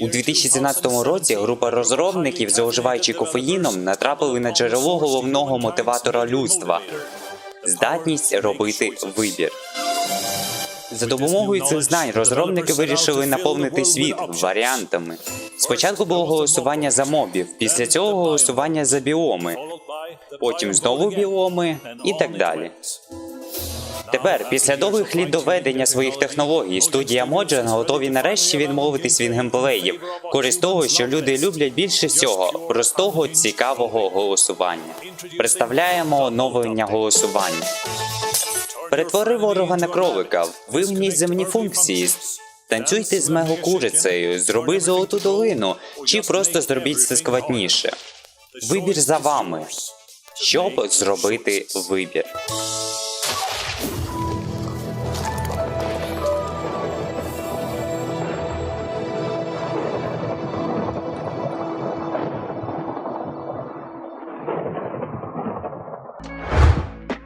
У 2017 році група розробників, зловживаючи кофеїном, натрапили на джерело головного мотиватора людства здатність робити вибір. За допомогою цих знань розробники вирішили наповнити світ варіантами. Спочатку було голосування за мобів, після цього голосування за біоми, потім знову біоми і так далі. Тепер, після довгих літ доведення своїх технологій, студія Mojang готові нарешті відмовитись від геймплеїв, користь того, що люди люблять більше всього простого цікавого голосування. Представляємо оновлення голосування. Перетвори ворога на кролика, вимніть земні функції. Танцюйте з мегокурицею, зроби золоту долину, чи просто зробіть це складніше. Вибір за вами. Щоб зробити вибір.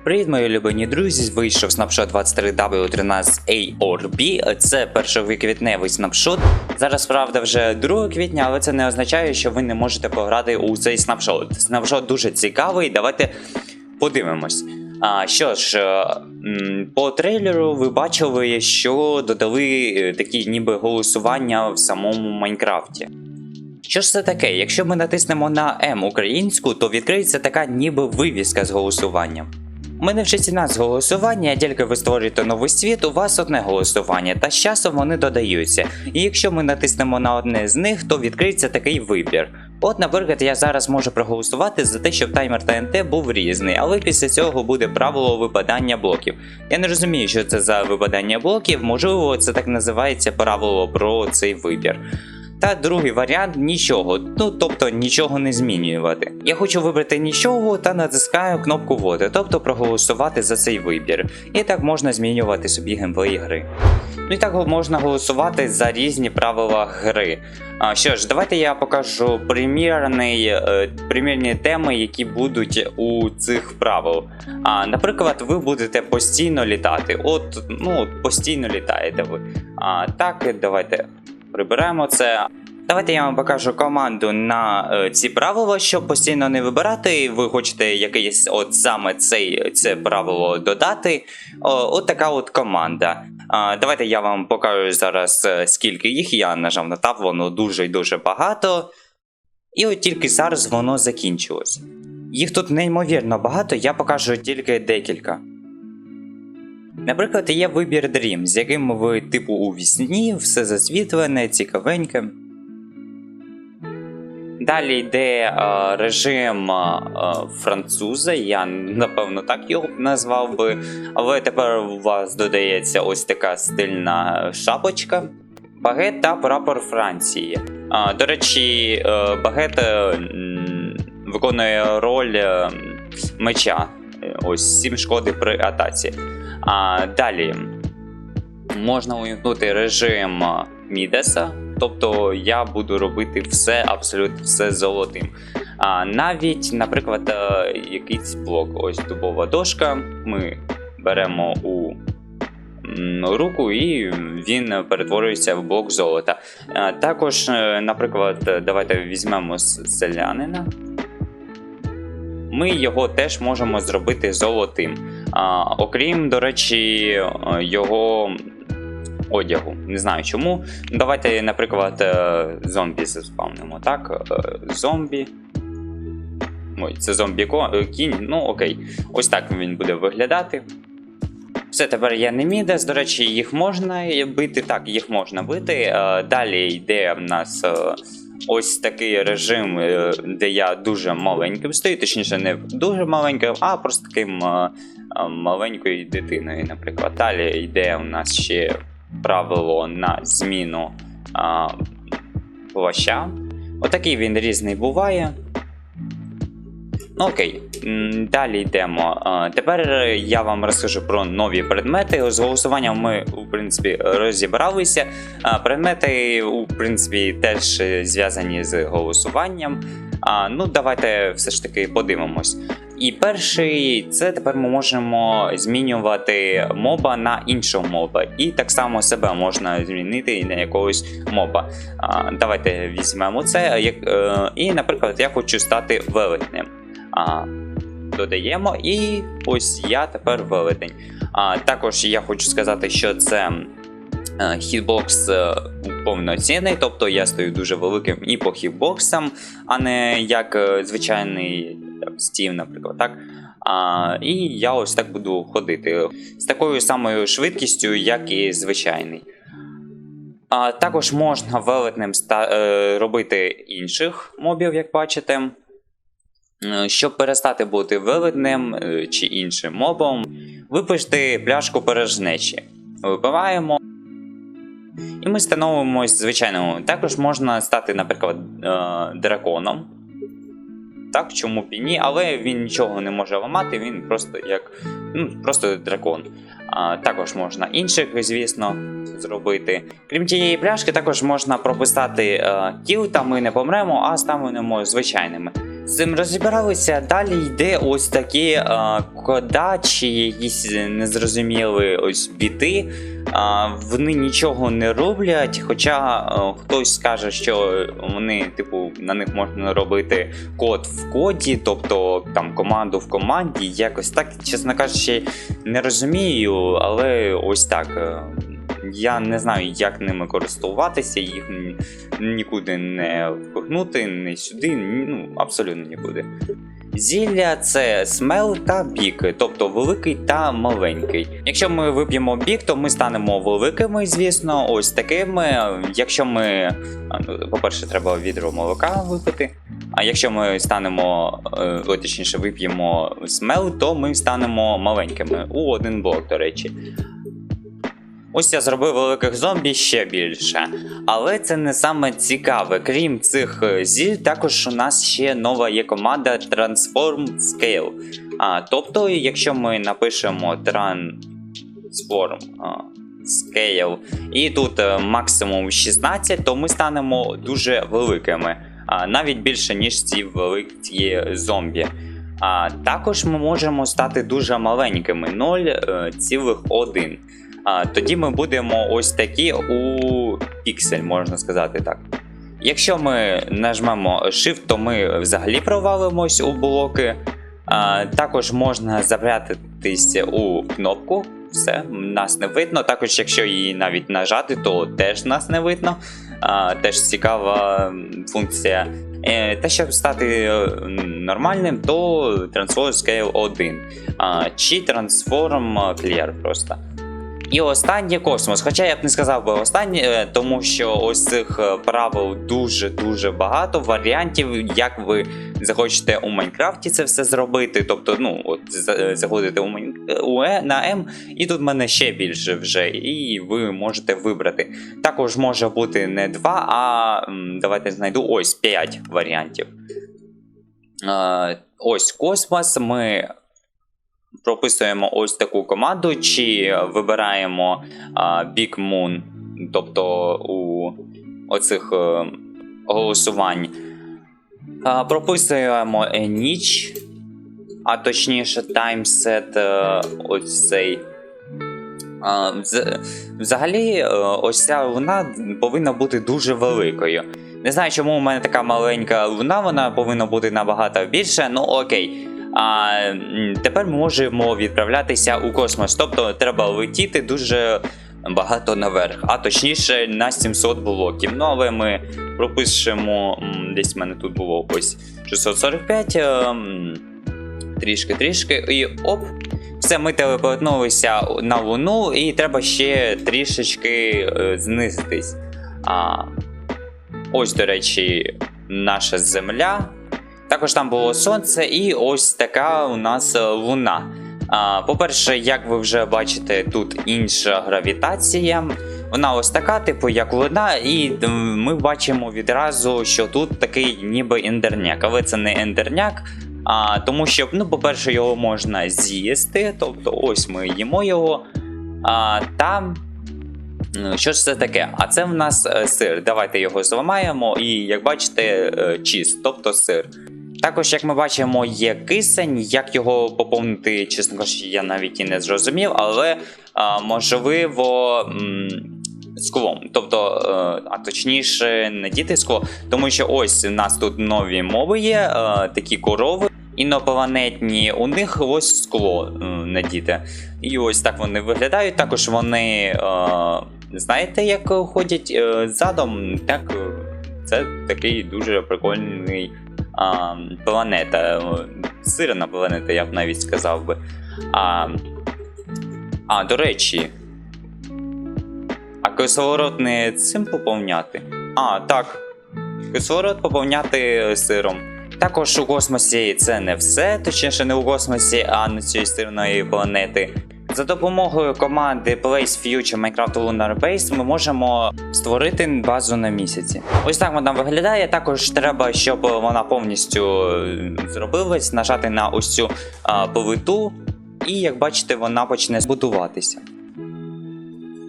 Привіт, мої улюблені друзі! Вийшов снапшот 23W13AORB. Це першоквітневий снапшот. Зараз, правда, вже 2 квітня, але це не означає, що ви не можете пограти у цей снапшот. Снапшот дуже цікавий. Давайте подивимось. А що ж, е, по трейлеру ви бачили, що додали е, такі ніби голосування в самому Майнкрафті. Що ж це таке? Якщо ми натиснемо на М українську, то відкриється така ніби вивіска з голосуванням. У мене вже 17 голосування, тільки ви створюєте новий світ, у вас одне голосування, та з часом вони додаються. І якщо ми натиснемо на одне з них, то відкриється такий вибір. От, наприклад, я зараз можу проголосувати за те, щоб таймер ТНТ був різний, але після цього буде правило випадання блоків. Я не розумію, що це за випадання блоків, можливо, це так називається правило про цей вибір. Та другий варіант нічого, ну тобто нічого не змінювати. Я хочу вибрати нічого та натискаю кнопку води, тобто проголосувати за цей вибір. І так можна змінювати собі геймплей гри. Ну і так можна голосувати за різні правила гри. А, що ж, давайте я покажу примірний, е, примірні теми, які будуть у цих правил. А, наприклад, ви будете постійно літати. От, ну, постійно літаєте ви. А, так, давайте приберемо це. Давайте я вам покажу команду на е, ці правила, щоб постійно не вибирати. Ви хочете якийсь от саме цей це правило додати. О, от така от команда. А, давайте я вам покажу зараз, е, скільки їх. Я нажав на таб, воно дуже і дуже багато. І от тільки зараз воно закінчилось. Їх тут неймовірно багато, я покажу тільки декілька. Наприклад, є вибір Dream, з яким ви, типу, у вісні, все засвітлене, цікавеньке. Далі йде е, режим е, француза, я напевно так його назвав би. Але тепер у вас додається ось така стильна шапочка. Багет та прапор Франції. Е, до речі, е, багет е, виконує роль е, меча. Е, Ось 7 шкоди при атаці. А далі можна увімкнути режим Мідеса, тобто я буду робити все, абсолютно все золотим. А навіть, наприклад, е, якийсь блок, ось дубова дошка, ми беремо у руку і він перетворюється в блок золота. А, Також, е, наприклад, давайте візьмемо селянина. Ми його теж можемо зробити золотим. А, окрім, до речі, його одягу. Не знаю чому. Давайте, наприклад, е, зомбі заспавнимо. Так, Е, зомбі. Ой, це зомбі е, кінь. Ну, окей. Ось так він буде виглядати. Все, тепер я не мідес. До речі, їх можна бити. Так, їх можна бити. Далі йде в нас ось такий режим, де я дуже маленьким стою, точніше, не дуже маленьким, а просто таким маленькою дитиною, наприклад. Далі йде у нас ще правило на зміну а, плаща. Отакий він різний буває. Ну окей, далі йдемо. Тепер я вам розкажу про нові предмети. З голосуванням ми, в принципі, розібралися. Предмети, у принципі, теж зв'язані з голосуванням. Ну, давайте все ж таки подивимось. І перший це тепер ми можемо змінювати моба на іншого моба. І так само себе можна змінити на якогось моба. А, давайте візьмемо це. Як, е, і, наприклад, я хочу стати велетнем. А, додаємо, і ось я тепер велетень. А, також я хочу сказати, що це. е, Хітбокс е, повноцінний, тобто я стою дуже великим і по хітбоксам, а не як е, звичайний стів, наприклад, так. А, і я ось так буду ходити з такою самою швидкістю, як і звичайний. А, також можна велетнем ста- е, робити інших мобів, як бачите. Щоб перестати бути велетнем е, чи іншим мобом, випиште пляшку порожнечі. Випиваємо. І ми становимось звичайному. Також можна стати, наприклад, е, драконом. Так, чому б і ні, але він нічого не може ламати, він просто як ну, просто дракон. А, також можна інших, звісно, зробити. Крім тієї пляшки, також можна прописати а, кіл, та ми не помремо, а станемо звичайними. Цим розібралися. Далі йде ось такі е, кода якісь незрозумілі ось біти. А, вони нічого не роблять, хоча е, хтось скаже, що вони, типу, на них можна робити код в коді, тобто там команду в команді. Якось так, чесно кажучи, не розумію, але ось так. Я не знаю, як ними користуватися, їх нікуди не впихнути, не сюди, ну абсолютно нікуди. Зілля це смел та бік, тобто великий та маленький. Якщо ми вип'ємо бік, то ми станемо великими, звісно, ось такими. Якщо ми, ну, по-перше, треба відро молока випити. А якщо ми станемо, е, точніше, вип'ємо смел, то ми станемо маленькими у один блок, до речі. Ось я зробив великих зомбі ще більше. Але це не саме цікаве. Крім цих е, зіль, також у нас ще нова є команда Transform Scale. А, тобто, якщо ми напишемо Transform Scale і тут е, максимум 16, то ми станемо дуже великими. А, навіть більше, ніж ці великі зомбі. А також ми можемо стати дуже маленькими 0,1. А, тоді ми будемо ось такі у піксель, можна сказати так. Якщо ми нажмемо Shift, то ми взагалі провалимось у блоки. А, також можна запрятатися у кнопку. Все, нас не видно. Також, якщо її навіть нажати, то теж нас не видно. А, теж цікава функція. Е, Та щоб стати е, нормальним, то Transform Scale 1 а, чи Transform Clear просто. І останнє космос. Хоча я б не сказав би останнє, е, тому що ось цих е, правил дуже-дуже багато варіантів, як ви захочете у Майнкрафті це все зробити. Тобто, ну, от е, заходите у, Майн... на М, і тут в мене ще більше вже, і ви можете вибрати. Також може бути не 2, а давайте знайду ось 5 варіантів. Ось космос. Ми прописуємо ось таку команду, чи вибираємо а, Big Moon, тобто у оцих е, голосувань. А, прописуємо е, ніч, а точніше таймсет е, ось цей. А, взагалі, ось ця луна повинна бути дуже великою. Не знаю, чому у мене така маленька луна, вона повинна бути набагато більше, ну окей. А тепер можемо відправлятися у космос. Тобто треба летіти дуже багато наверх, а точніше на 700 блоків. Ну але ми пропишемо десь в мене тут було ось 645. ем, Трішки-трішки, і оп. Все, ми телепортнулися на Луну, і треба ще трішечки е, знизитись. А, ось, до речі, наша Земля. Також там було сонце, і ось така у нас е, луна. По-перше, як ви вже бачите, тут інша гравітація. Вона ось така, типу, як луна, і ми бачимо відразу, що тут такий ніби ендерняк. Але це не ендерняк. А, тому що, ну, по-перше, його можна з'їсти, тобто ось ми їмо його. А, там Ну, Що ж це таке? А це в нас е, сир. Давайте його зламаємо, і як бачите, е, чіз, тобто сир. Також, як ми бачимо, є кисень. Як його поповнити, чесно кажучи, я навіть і не зрозумів, але а, можливо. м, Склом, тобто, е, а точніше, не діти скло, тому що ось у нас тут нові мови є, е, такі корови інопланетні, у них ось скло е, надіте. І ось так вони виглядають. Також вони, знаєте, як ходять задом, так це такий дуже прикольний а, планета. е, Сирена планета, я б навіть сказав би. А, а до речі. А кислород не цим поповняти? А, так. Кислород поповняти сиром. Також у космосі це не все, точніше не у космосі, а на цій сирної планети. За допомогою команди Place Future Minecraft Lunar Base ми можемо створити базу на місяці. Ось так вона виглядає. Також треба, щоб вона повністю е, зробилась, нажати на ось цю а, повиту, і як бачите, вона почне будуватися.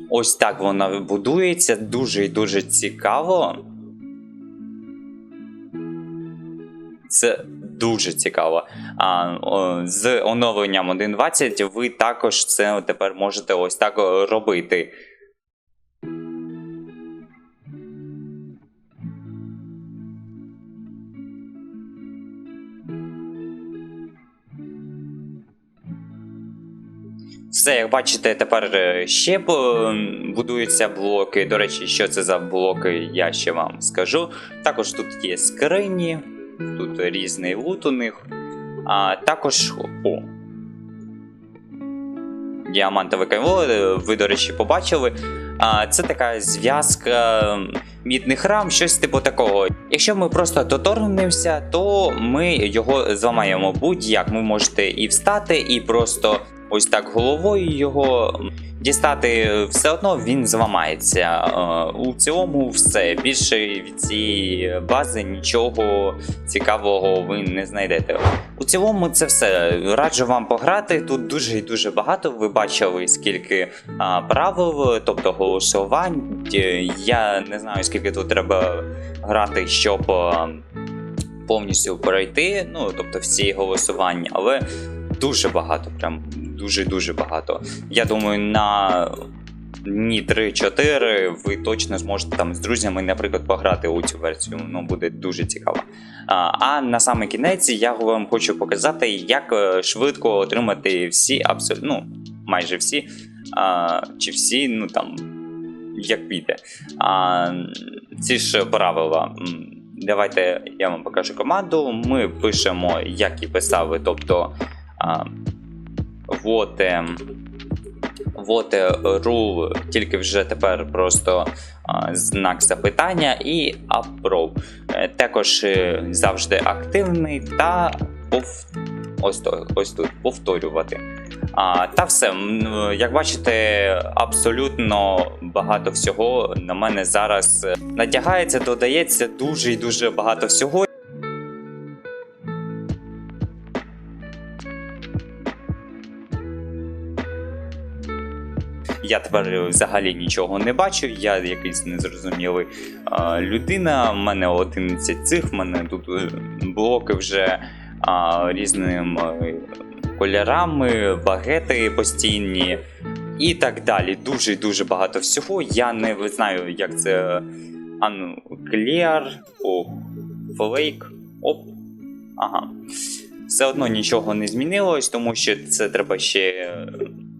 Ось так вона будується, дуже і дуже цікаво. Це дуже цікаво. А, з оновленням 1.20 ви також це тепер можете ось так робити. Все, як бачите, тепер е, ще будуються блоки. До речі, що це за блоки, я ще вам скажу. Також тут є скрині, тут різний лут у них. А також. О. Діамантове кайло, е, ви, до речі, побачили. А, це така зв'язка мідних рам, щось типу такого. Якщо ми просто доторгнемося, то ми його зламаємо будь-як. Ви можете і встати, і просто ось так головою його дістати, все одно він зламається. Е, У цілому все. Більше від цієї бази нічого цікавого ви не знайдете. У цілому це все. Раджу вам пограти. Тут дуже і дуже багато. Ви бачили скільки а, правил, тобто голосувань. Е, Я не знаю, скільки тут треба грати, щоб а, повністю пройти. Ну, тобто всі голосування, але дуже багато, прям дуже-дуже багато. Я думаю, на дні 3-4 ви точно зможете там з друзями, наприклад, пограти у цю версію. Ну, буде дуже цікаво. А, на саме кінець я вам хочу показати, як е, швидко отримати всі, абсолютно, ну, майже всі, а, чи всі, ну там, як піде. А, ці ж правила. Давайте я вам покажу команду. Ми пишемо, як і писали, тобто. Вот, ем, вот е, rule, тільки вже тепер просто знак запитання і approve. Е, Також е, завжди активний та пов... ось, то, ось тут повторювати. А, та все, як бачите, абсолютно багато всього на мене зараз е, натягається, додається дуже і дуже багато всього. Я тепер взагалі нічого не бачу, я якийсь незрозумілий людина. У мене 11 цих, в мене тут е, блоки вже різними е, кольорами, багети постійні і так далі. Дуже дуже багато всього. Я не знаю, як це. А ну, о, Flake, оп. Ага. Все одно нічого не змінилось, тому що це треба ще е,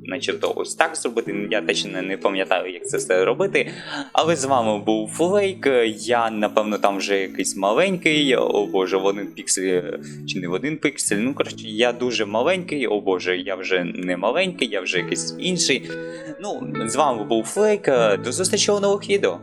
начебто ось так зробити. Я точно не пам'ятаю, як це все робити. Але з вами був Флейк. Я, напевно, там вже якийсь маленький. О боже, в один піксель чи не в один піксель. Ну, коротше, я дуже маленький. О боже, я вже не маленький, я вже якийсь інший. Ну, з вами був Флейк. До зустрічі у нових відео.